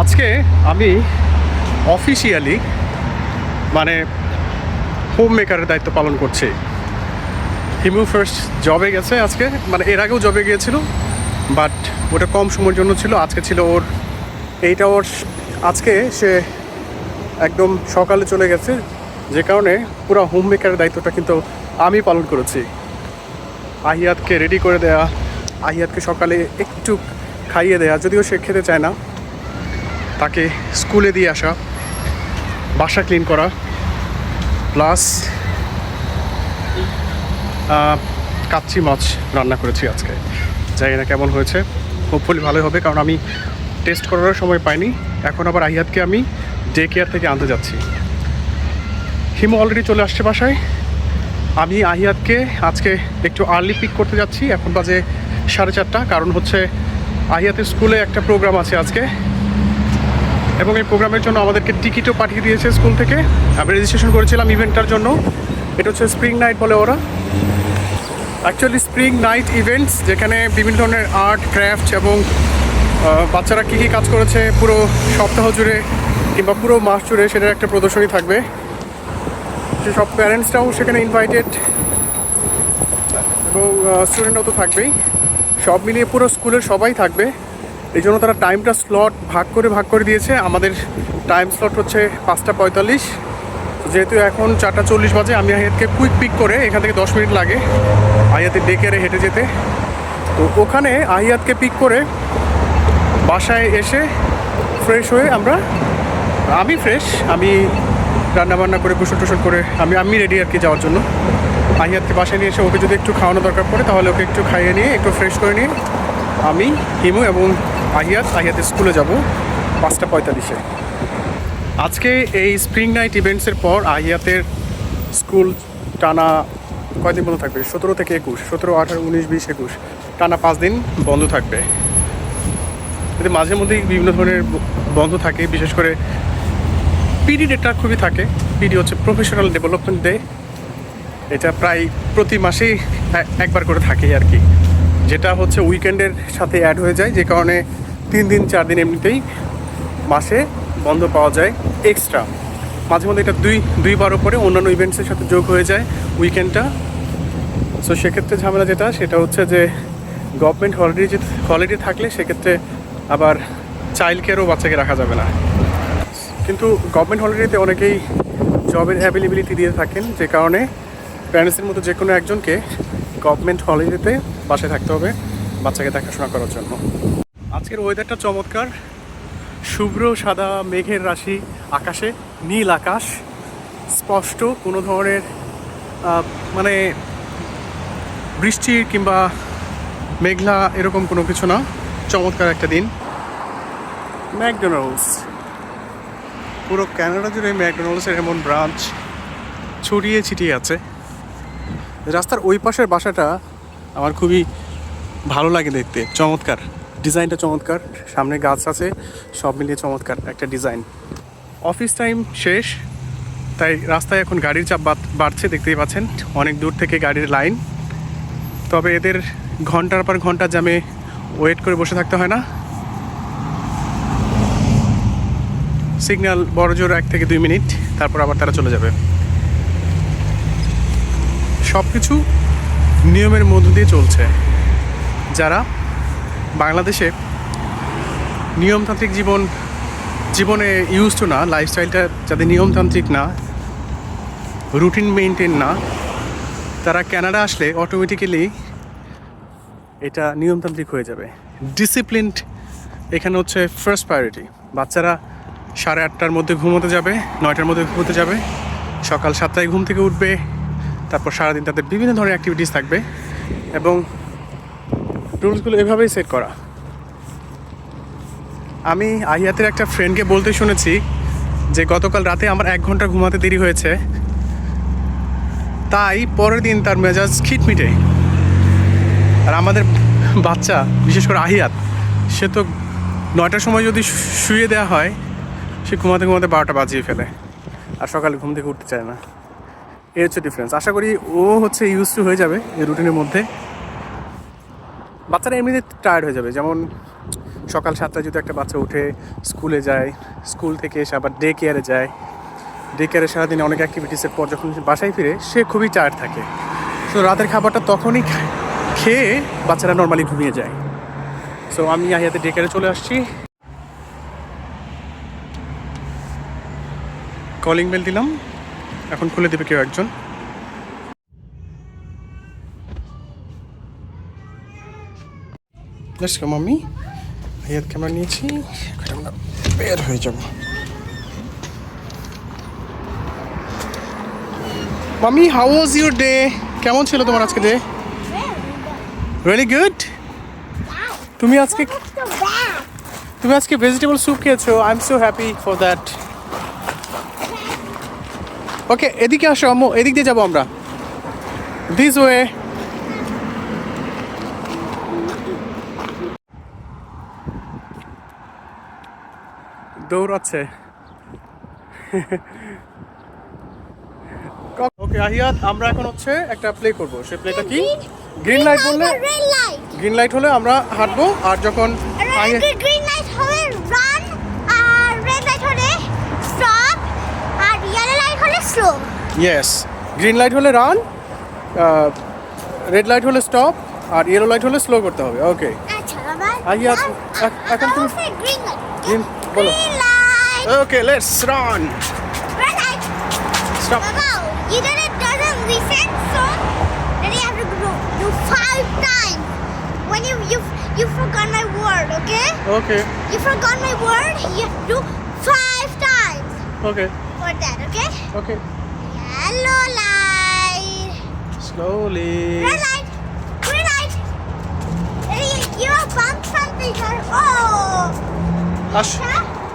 আজকে আমি অফিসিয়ালি মানে হোম মেকারের দায়িত্ব পালন করছি। হিমু ফার্স্ট জবে গেছে আজকে মানে এর আগেও জবে গিয়েছিল বাট ওটা কম সময়ের জন্য ছিল, আজকে ছিল ওর এইট আওয়ার্স আজকে সে একদম সকালে চলে গেছে, যে কারণে পুরো হোম মেকারের দায়িত্বটা কিন্তু আমি পালন করেছি। আহিয়াতকে রেডি করে দেয়া, আহিয়াতকে সকালে একটু খাইয়ে দেয়া, যদিও সে খেতে চায় না তাকে স্কুলে দিয়ে আসা, বাসা ক্লিন করা প্লাস কাচ্চি মাছ রান্না করেছি আজকে। জানি না কেমন হয়েছে হোপফুলি ভালোই হবে, কারণ আমি টেস্ট করার সময় পাইনি। এখন আবার আহিয়াতকে আমি ডে কেয়ার থেকে আনতে যাচ্ছি। হিমু অলরেডি চলে আসছে বাসায়। আমি আহিয়াতকে আজকে একটু আর্লি পিক করতে যাচ্ছি। এখন বাজে সাড়ে চারটা, কারণ হচ্ছে আহিয়াতের স্কুলে একটা প্রোগ্রাম আছে আজকে। এবং এই প্রোগ্রামের জন্য আমাদেরকে টিকিটও পাঠিয়ে দিয়েছে স্কুল থেকে। আমি রেজিস্ট্রেশন করেছিলাম ইভেন্টটার জন্য। এটা হচ্ছে স্প্রিং নাইট বলে ওরা। অ্যাকচুয়ালি স্প্রিং নাইট ইভেন্টস যেখানে বিভিন্ন ধরনের আর্ট ক্রাফট এবং বাচ্চারা কী কী কাজ করেছে পুরো সপ্তাহ জুড়ে কিংবা পুরো মাস জুড়ে সেটার একটা প্রদর্শনী থাকবে। সব প্যারেন্টসরাও সেখানে ইনভাইটেড এবং স্টুডেন্টরাও তো থাকবেই। সব মিলিয়ে পুরো স্কুলের সবাই থাকবে। এই জন্য তারা টাইমটা স্লট ভাগ করে ভাগ করে দিয়েছে। আমাদের টাইম স্লট হচ্ছে পাঁচটা পঁয়তাল্লিশ। যেহেতু এখন চারটা চল্লিশ বাজে, আমি আহিয়াতকে কুইক পিক করে এখান থেকে দশ মিনিট লাগে আহিয়াতের ডেকেরে হেঁটে যেতে। তো ওখানে আহিয়াতকে পিক করে বাসায় এসে ফ্রেশ হয়ে আমরা, আমি ফ্রেশ আমি রান্না বান্না করে, গোসল টোসল করে, আমি আমি রেডি আর কি যাওয়ার জন্য। আহিয়াতকে বাসায় নিয়ে এসে ওকে যদি একটু খাওয়ানো দরকার পড়ে, তাহলে ওকে একটু খাইয়ে নিয়ে, একটু ফ্রেশ করে নিয়ে, আমি, হিমু এবং আহিয়াত আহিয়াতের স্কুলে যাব, পাঁচটা পঁয়তাল্লিশে। আজকে এই স্প্রিং নাইট ইভেন্টসের পর আহিয়াতের স্কুল টানা কয়দিন বন্ধ থাকবে? সতেরো থেকে একুশ, সতেরো, আঠারো, উনিশ, বিশ, একুশ। টানা পাঁচ দিন বন্ধ থাকবে। এতে মাঝে মধ্যেই বিভিন্ন ধরনের বন্ধ থাকে, বিশেষ করে পিডি ডেটা খুবই থাকে। পিডি হচ্ছে প্রফেশনাল ডেভেলপমেন্ট ডে এটা প্রায় প্রতি মাসেই একবার করে থাকে আর কি। যেটা হচ্ছে উইকেন্ডের সাথে অ্যাড হয়ে যায়, যে কারণে তিন দিন, চার দিন এমনিতেই মাসে বন্ধ পাওয়া যায় এক্সট্রা মাঝে মধ্যে এটা দুই, দুইবার করে অন্যান্য ইভেন্টসের সাথে যোগ হয়ে যায় উইকেন্ডটা সো সেক্ষেত্রে ঝামেলা যেটা, সেটা হচ্ছে যে গভর্নমেন্ট হলিডে যে হলিডে থাকলে সেক্ষেত্রে আবার চাইল্ড কেয়ারও বাচ্চাকে রাখা যাবে না। কিন্তু গভর্নমেন্ট হলিডেতে অনেকেই জবের অ্যাভেলেবিলিটি দিয়ে থাকেন, যে কারণে প্যারেন্টসের মতো যে কোনো একজনকে গভর্নমেন্ট হলিডেতে বাসায় থাকতে হবে, বাচ্চাকে দেখাশোনা করার জন্য। আজকের ওয়েদারটা চমৎকার। শুভ্র, সাদা, মেঘের রাশি, আকাশে, নীল আকাশ, স্পষ্ট, কোনো ধরনের মানে বৃষ্টি কিংবা মেঘলা এরকম কোনো কিছু না। চমৎকার একটা দিন। ম্যাকডোনাল্ডস। পুরো ক্যানাডা জুড়ে ম্যাকডোনাল্ডসের এমন ব্রাঞ্চ ছড়িয়ে ছিটিয়ে আছে। রাস্তার ওই পাশের বাসাটা আমার খুবই ভালো লাগে দেখতে। চমৎকার। ডিজাইনটা চমৎকার, সামনে গাছ আছে, সব মিলিয়ে চমৎকার একটা ডিজাইন। অফিস টাইম শেষ, তাই রাস্তায় এখন গাড়ির চাপ বাড়- বাড়ছে, দেখতেই পাচ্ছেন, অনেক দূর থেকে গাড়ির লাইন। তবে এদের ঘণ্টার পর ঘণ্টা জ্যামে ওয়েট করে বসে থাকতে হয় না। সিগন্যাল বড় জোর এক থেকে দুই মিনিট, তারপর আবার তারা চলে যাবে। সব কিছু নিয়মের মধ্য দিয়ে চলছে। যারা বাংলাদেশে নিয়মতান্ত্রিক জীবন জীবনে ইউজ টু না লাইফস্টাইলটা যাদের নিয়মতান্ত্রিক না রুটিন মেনটেন না, তারা ক্যানাডা আসলে অটোমেটিক্যালি এটা নিয়মতান্ত্রিক হয়ে যাবে। ডিসিপ্লিনড এখানে হচ্ছে ফার্স্ট প্রায়োরিটি বাচ্চারা সাড়ে আটটার মধ্যে ঘুমোতে যাবে, নয়টার মধ্যে ঘুমোতে যাবে, সকাল সাতটায় ঘুম থেকে উঠবে, তারপর সারাদিন তাদের বিভিন্ন ধরনের অ্যাক্টিভিটিস থাকবে এবং রুলসগুলো এভাবেই সেট করা। আমি আহিয়াতের একটা ফ্রেন্ডকে বলতে শুনেছি যে, গতকাল রাতে আমার এক ঘণ্টা ঘুমাতে দেরি হয়েছে। তাই পরের দিন তার মেজাজ খিটমিটে। আর আমাদের বাচ্চা, বিশেষ করে আহিয়াত, সে তো নয়টার সময় যদি শুয়ে দেওয়া হয়, সে ঘুমাতে ঘুমাতে বারোটা বাজিয়ে ফেলে। আর সকালে ঘুম থেকে উঠতে চায় না। এই হচ্ছে ডিফারেন্স আশা করি ও হচ্ছে ইউজ টু হয়ে যাবে এই রুটিনের মধ্যে। বাচ্চারা এমনিতে টায়ার্ড হয়ে যাবে। যেমন সকাল সাতটায় যদি একটা বাচ্চা উঠে স্কুলে যায়, স্কুল থেকে এসে আবার ডে কেয়ারে যায় ডে কেয়ারে সারাদিনে অনেক অ্যাক্টিভিটিসের পর যখন বাসায় ফিরে, সে খুবই টায়ার্ড থাকে। সো রাতের খাবারটা তখনই খেয়ে বাচ্চারা নর্মালি ঘুমিয়ে যায়। সো আমি আহিয়াতে ডে কেয়ারে চলে আসছি। কলিং বেল দিলাম। এখন খুলে দেবে কেউ একজন। Let's go, মাম্মি ভাইয়ার ক্যামেরা নিয়েছি এখন আমরা বের হয়ে যাব mummy how was your day কেমন ছিল তোমার আজকে ডে রিয়েলি গুড তুমি আজকে তুমি আজকে ভেজিটেবল স্যুপ খেয়েছো? I am so happy for that okay এদিকে আসো আম্মু। এদিক দিয়ে যাব আমরা। দিস ওয়ে দৌড়াচ্ছে। ওকে আহিয়াত আমরা এখন হচ্ছে একটা প্লে করব। সেই প্লেটা কি? গ্রিন লাইট বললে গ্রিন লাইট হলে আমরা হাঁটবো আর যখন গ্রিন লাইট হলে রান আর রেড লাইট হলে স্টপ আর ইয়েলো লাইট হলে স্লো ইয়েস গ্রিন লাইট হলে রান রেড লাইট হলে স্টপ আর ইয়েলো লাইট হলে স্লো করতে হবে। ওকে আচ্ছা বাবা এখন তুমি- গ্রিন বলো। Green light okay let's run red light stop Baba, either it doesn't listen, so then you have to do, do five times. When you you you forgot my word, okay? Okay You forgot my word. You have to do five times okay for that, okay? Okay Yellow light, slowly red light, green light. Then you, you have bumped something. Or, oh, আসো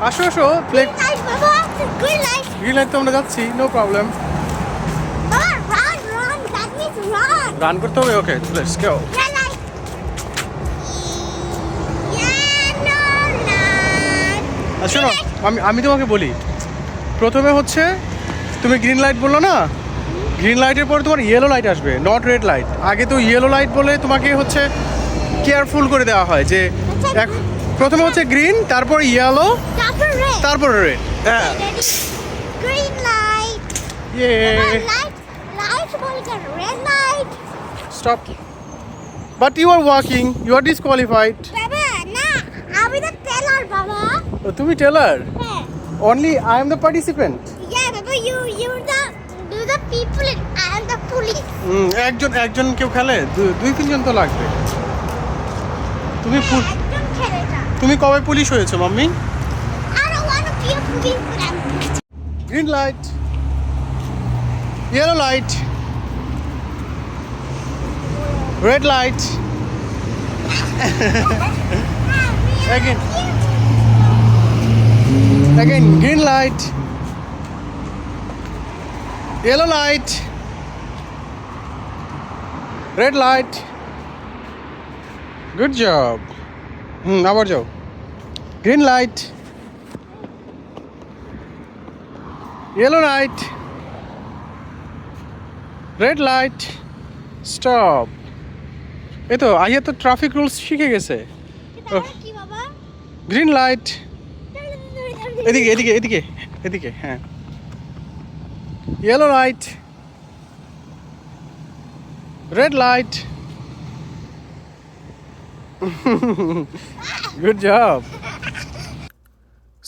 আসো আসো play green light, Baba. Green light. Green light তো আমরা যাচ্ছি no problem. Run করতে হবে okay let's go শোনো আমি আমি তোমাকে বলি প্রথমে হচ্ছে তুমি গ্রিন লাইট বলল না গ্রিন লাইটের পরে তোমার ইয়েলো লাইট আসবে নট রেড লাইট আগে তো ইয়েলো লাইট বলে তোমাকে হচ্ছে কেয়ারফুল করে দেওয়া হয় যে এক- প্রথমে হচ্ছে গ্রিন তারপর ইয়েলো. তারপর রেড হ্যাঁ। Yeah stop but you are walking you are disqualified বাবা না আমি তো টেলার বাবা। তুমি টেলার হ্যাঁ। Only I am the participant police. একজন একজন কেউ খেলে দু- দুই তিনজন তো লাগবে। তুমি না তুমি কবে পুলিশ হয়েছো mummy Green light. Yellow light. Red light. Again. Again, green light. Yellow light. Red light. Good job. হুম আবার যাও। Green light yellow light red light stop এই তো আইয়া তো ট্রাফিক রুলস শিখে গেছে। গ্রিন লাইট এদিকে এদিকে এদিকে এদিকে হ্যাঁ। Yellow light red light good job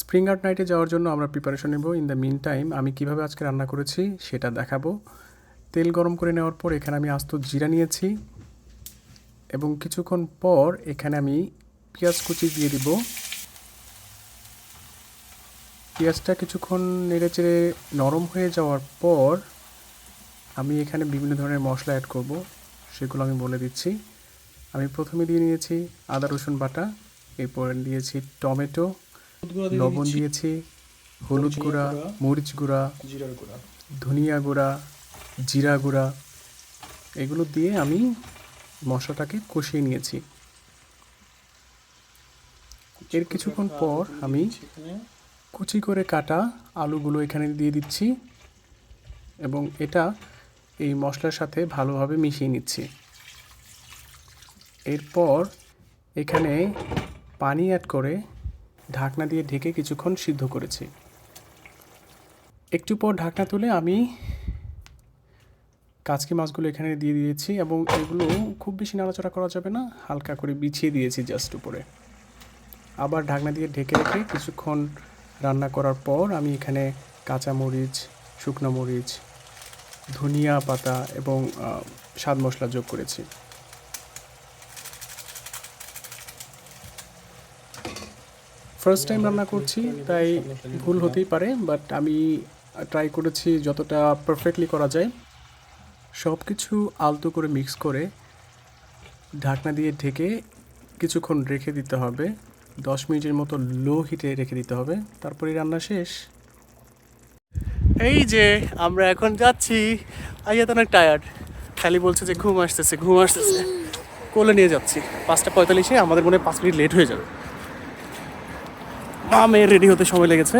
spring art নাইটে যাওয়ার জন্য আমরা প্রিপারেশন নেব। ইন দ্য মিন টাইম আমি কীভাবে আজকে রান্না করেছি সেটা দেখাবো। তেল গরম করে নেওয়ার পর এখানে আমি আস্ত জিরা নিয়েছি এবং কিছুক্ষণ পর এখানে আমি পেঁয়াজ কুচি দিয়ে দিব। পেঁয়াজটা কিছুক্ষণ নেড়ে চেড়ে নরম হয়ে যাওয়ার পর আমি এখানে বিভিন্ন ধরনের মশলা অ্যাড করব, সেগুলো আমি বলে দিচ্ছি। আমি প্রথমে দিয়ে নিয়েছি আদা রসুন বাটা এরপর দিয়েছি টমেটো লবণ দিয়েছি। হলুদ গুঁড়া মরিচ গুঁড়া জিরার গুঁড়া। ধনিয়া গুঁড়া জিরা গুঁড়া এগুলো দিয়ে আমি মশলাটাকে কষিয়ে নিয়েছি। এর কিছুক্ষণ পর আমি কুচি করে কাটা আলুগুলো এখানে দিয়ে দিচ্ছি এবং এটা এই মশলার সাথে ভালোভাবে মিশিয়ে নিচ্ছি। এরপর এখানে পানি অ্যাড করে ঢাকনা দিয়ে ঢেকে কিছুক্ষণ সিদ্ধ করেছি। একটু পর ঢাকনা তুলে আমি কাচকি মাছগুলো এখানে দিয়ে দিয়েছি এবং এগুলো খুব বেশি নাড়াচাড়া করা যাবে না, হালকা করে বিছিয়ে দিয়েছি জাস্ট উপরে। আবার ঢাকনা দিয়ে ঢেকে রেখে কিছুক্ষণ রান্না করার পর আমি এখানে কাঁচা মরিচ, শুকনো মরিচ, ধনিয়া পাতা এবং স্বাদ মশলা যোগ করেছি। ফার্স্ট টাইম রান্না করছি, তাই ভুল হতেই পারে বাট আমি ট্রাই করেছি যতটা পারফেক্টলি করা যায়। সব কিছু আলতো করে মিক্স করে ঢাকনা দিয়ে ঢেকে কিছুক্ষণ রেখে দিতে হবে। দশ মিনিটের মতো লো হিটে রেখে দিতে হবে তারপরে রান্না শেষ। এই যে আমরা এখন যাচ্ছি আইয়াত অনেক টায়ার্ড খালি বলছে যে ঘুম আসতেছে ঘুম আসতেছে। কোলে নিয়ে যাচ্ছি। পাঁচটা পঁয়তাল্লিশে আমাদের মনে পাঁচ মিনিট লেট হয়ে যাবে। মা রেডি হতে সময় লেগেছে।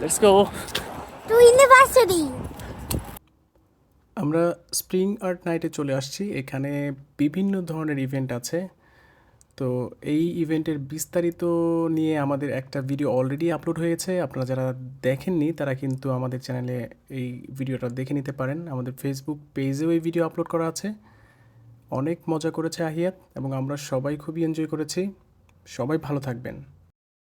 Let's go To university. আমরা স্প্রিং আর্ট নাইটে চলে আসছি। এখানে বিভিন্ন ধরনের ইভেন্ট আছে। তো এই ইভেন্টের বিস্তারিত নিয়ে আমাদের একটা ভিডিও অলরেডি আপলোড হয়েছে। আপনারা যারা দেখেননি তারা কিন্তু আমাদের চ্যানেলে এই ভিডিওটা দেখে নিতে পারেন। আমাদের ফেসবুক পেজেও এই ভিডিও আপলোড করা আছে। অনেক মজা করেছে আহিয়াত এবং আমরা সবাই খুবই এনজয় করেছি। সবাই ভালো থাকবেন।